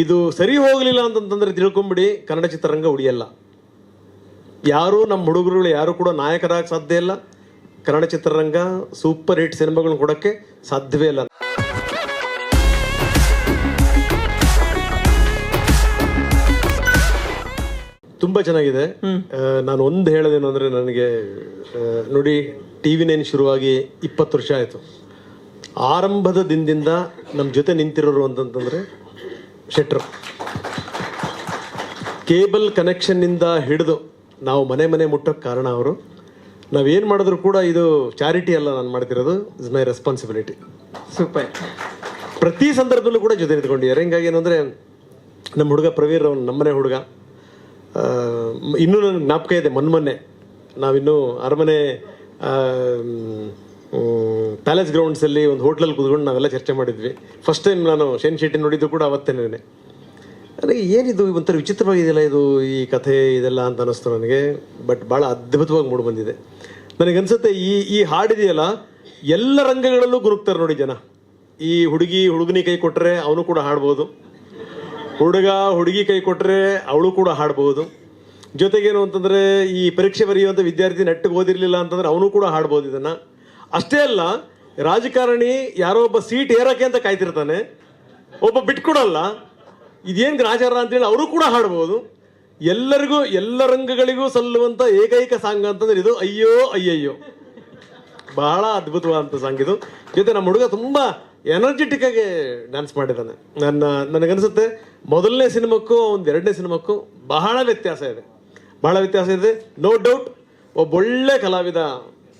ಇದು ಸರಿ ಹೋಗಲಿಲ್ಲ ಅಂತಂತಂದ್ರೆ ತಿಳ್ಕೊಂಬಿಡಿ ಕನ್ನಡ ಚಿತ್ರರಂಗ ಉಳಿಯಲ್ಲ. ಯಾರು ನಮ್ಮ ಹುಡುಗರುಗಳು ಯಾರು ಕೂಡ ನಾಯಕರಾಗಿ ಸಾಧ್ಯ ಇಲ್ಲ. ಕನ್ನಡ ಚಿತ್ರರಂಗ ಸೂಪರ್ ಹಿಟ್ ಸಿನಿಮಾಗಳನ್ನ ಕೊಡೋಕ್ಕೆ ಸಾಧ್ಯವೇ ಇಲ್ಲ. ತುಂಬ ಚೆನ್ನಾಗಿದೆ. ನಾನು ಒಂದು ಹೇಳೋದೇನು ಅಂದರೆ ನನಗೆ ನೋಡಿ ಟಿ ವಿ ನೈನ್ ಶುರುವಾಗಿ ಇಪ್ಪತ್ತು ವರ್ಷ ಆಯಿತು. ಆರಂಭದ ದಿನದಿಂದ ನಮ್ಮ ಜೊತೆ ನಿಂತಿರೋರು ಅಂತಂತಂದರೆ ಶೆಟ್ರು. ಕೇಬಲ್ ಕನೆಕ್ಷನ್ನಿಂದ ಹಿಡಿದು ನಾವು ಮನೆ ಮನೆ ಮುಟ್ಟೋಕ್ಕೆ ಕಾರಣ ಅವರು. ನಾವೇನು ಮಾಡಿದ್ರು ಕೂಡ ಇದು ಚಾರಿಟಿ ಅಲ್ಲ ನಾನು ಮಾಡ್ತಿರೋದು ಇಸ್ ಮೈ ರೆಸ್ಪಾನ್ಸಿಬಿಲಿಟಿ. ಸೂಪರ್. ಪ್ರತಿ ಸಂದರ್ಭದಲ್ಲೂ ಕೂಡ ಜೊತೆ ನಿಂತ್ಕೊಂಡಿದ್ದಾರೆ. ಹಿಂಗಾಗಿ ಏನಂದರೆ ನಮ್ಮ ಹುಡುಗ ಪ್ರವೀರ್ ಅವ್ನು ನಮ್ಮನೆ ಹುಡುಗ. ಇನ್ನೂ ನನಗೆ ಜ್ಞಾಪಕ ಇದೆ ಮೊನ್ನೆ ನಾವಿನ್ನೂ ಅರಮನೆ ಪ್ಯಾಲೇಸ್ ಗ್ರೌಂಡ್ಸಲ್ಲಿ ಒಂದು ಹೋಟ್ಲಲ್ಲಿ ಕುತ್ಕೊಂಡು ನಾವೆಲ್ಲ ಚರ್ಚೆ ಮಾಡಿದ್ವಿ. ಫಸ್ಟ್ ಟೈಮ್ ನಾನು ಶೇನ್ ಶೆಟ್ಟಿ ನೋಡಿದ್ದು ಕೂಡ ಅವತ್ತೇನೆ ನನಗೆ ಏನಿದು ಒಂಥರ ವಿಚಿತ್ರವಾಗಿದೆಯಲ್ಲ ಇದು ಈ ಕಥೆ ಇದೆಲ್ಲ ಅಂತ ಅನ್ನಿಸ್ತು ನನಗೆ. ಬಟ್ ಭಾಳ ಅದ್ಭುತವಾಗಿ ಮೂಡಿ ಬಂದಿದೆ. ನನಗನ್ಸುತ್ತೆ ಈ ಈ ಹಾಡಿದೆಯಲ್ಲ ಎಲ್ಲ ರಂಗಗಳಲ್ಲೂ ಗುರುಕ್ತಾರೆ ನೋಡಿ ಜನ. ಈ ಹುಡುಗಿ ಹುಡುಗನಿ ಕೈ ಕೊಟ್ಟರೆ ಅವನು ಕೂಡ ಹಾಡ್ಬೋದು. ಹುಡುಗ ಹುಡುಗಿ ಕೈ ಕೊಟ್ಟರೆ ಅವಳು ಕೂಡ ಹಾಡ್ಬೋದು. ಜೊತೆಗೇನು ಅಂತಂದರೆ ಈ ಪರೀಕ್ಷೆ ಬರೆಯುವಂಥ ವಿದ್ಯಾರ್ಥಿ ನೆಟ್ಟಿಗೆ ಓದಿರಲಿಲ್ಲ ಅಂತಂದ್ರೆ ಅವನು ಕೂಡ ಹಾಡ್ಬೋದು ಇದನ್ನು. ಅಷ್ಟೇ ಅಲ್ಲ ರಾಜಕಾರಣಿ ಯಾರೋ ಒಬ್ಬ ಸೀಟ್ ಏರಕ್ಕೆ ಅಂತ ಕಾಯ್ತಿರ್ತಾನೆ. ಒಬ್ಬ ಬಿಟ್ಕೊಡಲ್ಲ. ಇದೇನು ಗ್ರಾಚಾರ ಅಂತೇಳಿ ಅವರು ಕೂಡ ಹಾಡ್ಬೋದು. ಎಲ್ಲರಿಗೂ, ಎಲ್ಲ ರಂಗಗಳಿಗೂ ಸಲ್ಲುವಂಥ ಏಕೈಕ ಸಾಂಗ್ ಅಂತಂದ್ರೆ ಇದು ಅಯ್ಯೋ, ಅಯ್ಯಯ್ಯೋ. ಬಹಳ ಅದ್ಭುತವಾದಂಥ ಸಾಂಗ್ ಇದು. ಜೊತೆ ನಮ್ಮ ಹುಡುಗ ತುಂಬ ಎನರ್ಜೆಟಿಕ್ ಆಗಿ ಡ್ಯಾನ್ಸ್ ಮಾಡಿದ್ದಾನೆ. ನನ್ನ, ನನಗನ್ಸುತ್ತೆ, ಮೊದಲನೇ ಸಿನಿಮಾಕ್ಕೂ ಒಂದು ಎರಡನೇ ಸಿನಿಮಾಕ್ಕೂ ಬಹಳ ವ್ಯತ್ಯಾಸ ಇದೆ. ಬಹಳ ವ್ಯತ್ಯಾಸ ಇದೆ. ನೋ ಡೌಟ್ ಒಬ್ಬೊಳ್ಳೆ ಕಲಾವಿದ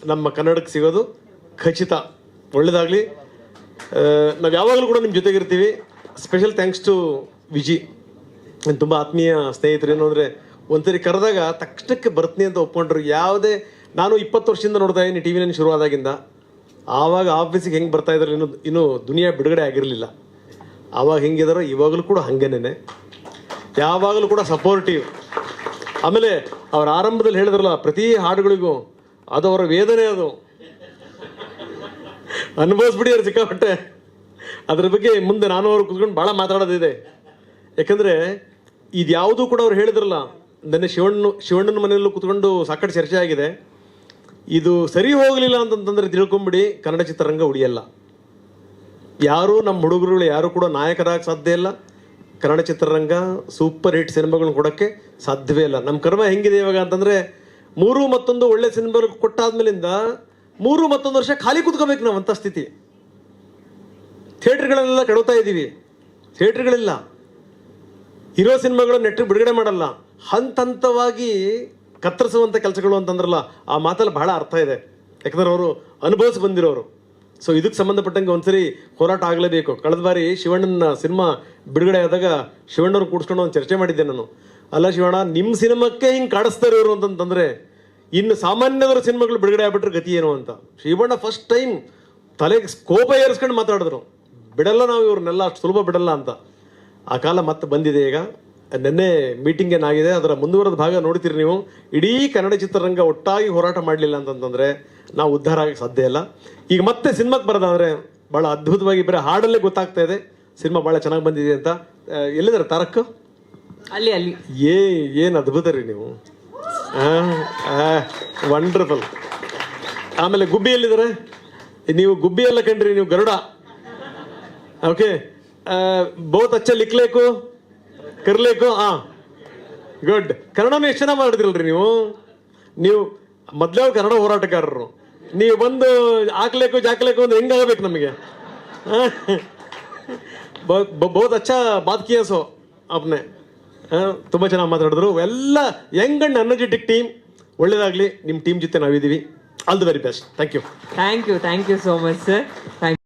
ನಮ್ಮ ಕನ್ನಡಕ್ಕೆ ಸಿಗೋದು ಖಚಿತ. ಒಳ್ಳೇದಾಗಲಿ. ನಾವು ಯಾವಾಗಲೂ ಕೂಡ ನಿಮ್ಮ ಜೊತೆಗಿರ್ತೀವಿ. Special thanks to Viji. ನನ್ನ ತುಂಬ ಆತ್ಮೀಯ ಸ್ನೇಹಿತರು. ಏನು ಅಂದರೆ, ಒಂದ್ಸರಿ ಕರೆದಾಗ ತಕ್ಷಣಕ್ಕೆ ಬರ್ತೀನಿ ಅಂತ ಒಪ್ಕೊಂಡ್ರು. ಯಾವುದೇ, ನಾನು ಇಪ್ಪತ್ತು ವರ್ಷದಿಂದ ನೋಡ್ತಾ ಇದ್ದೀನಿ ಟಿ ವಿನಲ್ಲಿ ಶುರುವಾದಾಗಿಂದ ಆವಾಗ ಆಫೀಸಿಗೆ ಹೆಂಗೆ ಬರ್ತಾ ಇದ್ರು ಇನ್ನು, ಇನ್ನೂ ದುನಿಯಾ ಬಿಡುಗಡೆ ಆಗಿರಲಿಲ್ಲ. ಆವಾಗ ಹೆಂಗಿದಾರೋ ಇವಾಗಲೂ ಕೂಡ ಹಾಗೇನೆ ಯಾವಾಗಲೂ ಕೂಡ ಸಪೋರ್ಟಿವ್ ಆಮೇಲೆ ಅವರ ಆರಂಭದಲ್ಲಿ ಹೇಳಿದ್ರಲ್ಲ, ಪ್ರತಿ ಹಾಡುಗಳಿಗೂ ಅದು ಅವರ ವೇದನೆ ಅದು. ಅನುಭವಿಸ್ಬಿಡಿ ಅವ್ರು ಸಿಕ್ಕಾಪಟ್ಟೆ. ಅದ್ರ ಬಗ್ಗೆ ಮುಂದೆ ನಾನು ಅವ್ರು ಕುತ್ಕೊಂಡು ಭಾಳ ಮಾತಾಡೋದಿದೆ. ಯಾಕಂದ್ರೆ ಇದ್ಯಾವುದೂ ಕೂಡ ಅವ್ರು ಹೇಳಿದ್ರಲ್ಲ, ನನ್ನ ಶಿವಣ್ಣ, ಶಿವಣ್ಣನ ಮನೆಯಲ್ಲೂ ಕುತ್ಕೊಂಡು ಸಾಕಷ್ಟು ಚರ್ಚೆ ಆಗಿದೆ. ಇದು ಸರಿ ಹೋಗಲಿಲ್ಲ ಅಂತಂತಂದ್ರೆ ತಿಳ್ಕೊಂಬಿಡಿ, ಕನ್ನಡ ಚಿತ್ರರಂಗ ಉಳಿಯಲ್ಲ. ಯಾರು ನಮ್ಮ ಹುಡುಗರುಗಳು ಯಾರು ಕೂಡ ನಾಯಕರಾಗ ಸಾಧ್ಯ ಇಲ್ಲ. ಕನ್ನಡ ಚಿತ್ರರಂಗ ಸೂಪರ್ ಹಿಟ್ ಸಿನಿಮಾಗಳನ್ನ ಕೊಡೋಕ್ಕೆ ಸಾಧ್ಯವೇ ಇಲ್ಲ. ನಮ್ಮ ಕರ್ಮ ಹೆಂಗಿದೆ ಇವಾಗ ಅಂತಂದ್ರೆ, ಮೂರು ಮತ್ತೊಂದು ಒಳ್ಳೆ ಸಿನಿಮಾಗಳು ಕೊಟ್ಟಾದ್ಮೇಲಿಂದ ಮೂರು ಮತ್ತೊಂದು ವರ್ಷ ಖಾಲಿ ಕೂತ್ಕೋಬೇಕು ನಾವು ಅಂತ ಸ್ಥಿತಿ. ಥಿಯೇಟ್ರ್ಗಳನ್ನೆಲ್ಲ ಕೆಡುತ್ತಾ ಇದ್ದೀವಿ ಥಿಯೇಟ್ರ್ಗಳಿಲ್ಲ. ಇರೋ ಸಿನಿಮಾಗಳು ನೆಟ್ಟು ಬಿಡುಗಡೆ ಮಾಡಲ್ಲ. ಹಂತ ಹಂತವಾಗಿ ಕತ್ತರಿಸುವಂಥ ಕೆಲಸಗಳು ಅಂತಂದ್ರಲ್ಲ, ಆ ಮಾತಲ್ಲಿ ಬಹಳ ಅರ್ಥ ಇದೆ. ಯಾಕಂದ್ರೆ ಅವರು ಅನುಭವಿಸಿ ಬಂದಿರೋರು. ಸೊ ಇದಕ್ಕೆ ಸಂಬಂಧಪಟ್ಟಂಗೆ ಒಂದ್ಸರಿ ಹೋರಾಟ ಆಗಲೇಬೇಕು. ಕಳೆದ ಬಾರಿ ಶಿವಣ್ಣನ ಸಿನಿಮಾ ಬಿಡುಗಡೆ ಆದಾಗ ಶಿವಣ್ಣವ್ರು ಕೂಡಿಸ್ಕೊಂಡು ಒಂದು ಚರ್ಚೆ ಮಾಡಿದ್ದೆ ನಾನು. ಅಲ್ಲ ಶಿವಣ್ಣ ನಿಮ್ಮ ಸಿನಿಮಾಕ್ಕೆ ಹಿಂಗೆ ಕಾಡಿಸ್ತಾರೆ ಇವರು ಅಂತಂತಂದ್ರೆ ಇನ್ನು ಸಾಮಾನ್ಯದವರ ಸಿನಿಮಾಗಳು ಬಿಡುಗಡೆ ಆಗ್ಬಿಟ್ರೆ ಗತಿ ಏನು ಅಂತ. ಶಿವಣ್ಣ ಫಸ್ಟ್ ಟೈಮ್ ತಲೆಗೆ ಕೋಪ ಏರಿಸ್ಕೊಂಡು ಮಾತಾಡಿದ್ರು. ಬಿಡಲ್ಲ ನಾವು ಇವ್ರನ್ನೆಲ್ಲ ಅಷ್ಟು ಸುಲಭ ಬಿಡಲ್ಲ ಅಂತ. ಆ ಕಾಲ ಮತ್ತೆ ಬಂದಿದೆ ಈಗ. ನಿನ್ನೆ ಮೀಟಿಂಗ್ ಏನಾಗಿದೆ ಅದರ ಮುಂದುವರೆದ ಭಾಗ ನೋಡ್ತೀರಿ ನೀವು. ಇಡೀ ಕನ್ನಡ ಚಿತ್ರರಂಗ ಒಟ್ಟಾಗಿ ಹೋರಾಟ ಮಾಡಲಿಲ್ಲ ಅಂತಂತಂದರೆ ನಾವು ಉದ್ಧಾರ ಆಗಕ್ಕೆ ಸಾಧ್ಯ ಇಲ್ಲ. ಈಗ ಮತ್ತೆ ಸಿನಿಮಾಕ್ಕೆ ಬರೋದಾದ್ರೆ ಭಾಳ ಅದ್ಭುತವಾಗಿ ಬರೀ ಹಾಡಲ್ಲೇ ಗೊತ್ತಾಗ್ತಾ ಇದೆ. ಸಿನಿಮಾ ಭಾಳ ಚೆನ್ನಾಗಿ ಬಂದಿದೆ ಅಂತ. ಎಲ್ಲಿದ್ದಾರೆ ತಾರಕ್? ಅಲ್ಲಿ ಅಲ್ಲಿ. ಏ ಏನು ಅದ್ಭುತ ರೀ ನೀವು. ವಂಡರ್ಫುಲ್ ಆಮೇಲೆ ಗುಬ್ಬಿ ಎಲ್ಲಿದ್ದಾರೆ? ನೀವು ಗುಬ್ಬಿ ಎಲ್ಲ ಕಂಡ್ರಿ, ನೀವು ಗರುಡ. ಓಕೆ ಬೋತ್ ಅಚ್ಚ ಲಿಕ್ಲೇಕು, ಕರ್ಲೇಕು ಹಾ ಗುಡ್ ಕನ್ನಡನೂ ಎಷ್ಟು ಚೆನ್ನಾಗಿ ನೀವು? ನೀವು ಮೊದಲೇ ಕನ್ನಡ ಹೋರಾಟಗಾರರು. ನೀವು ಬಂದು ಹಾಕ್ಲೇಕು, ಜಾಕ್ಲೇಕು ಅಂದ್ರೆ ಹೆಂಗಾಗಬೇಕು ನಮಗೆ? ಬಹುತ್ ಅಚ್ಚ ಬಾತ್ ಕಿಯಾ ಸೋ ಅಪ್ನೆ. ತುಂಬ ಚೆನ್ನಾಗಿ ಮಾತಾಡಿದ್ರು. ಎಲ್ಲ ಯಂಗ್ ಅಂಡ್ ಎನರ್ಜೆಟಿಕ್ ಟೀಮ್ ಒಳ್ಳೇದಾಗಲಿ. ನಿಮ್ಮ ಟೀಮ್ ಜೊತೆ ನಾವಿದ್ದೀವಿ. All the very best thank you thank you thank you so much sir thank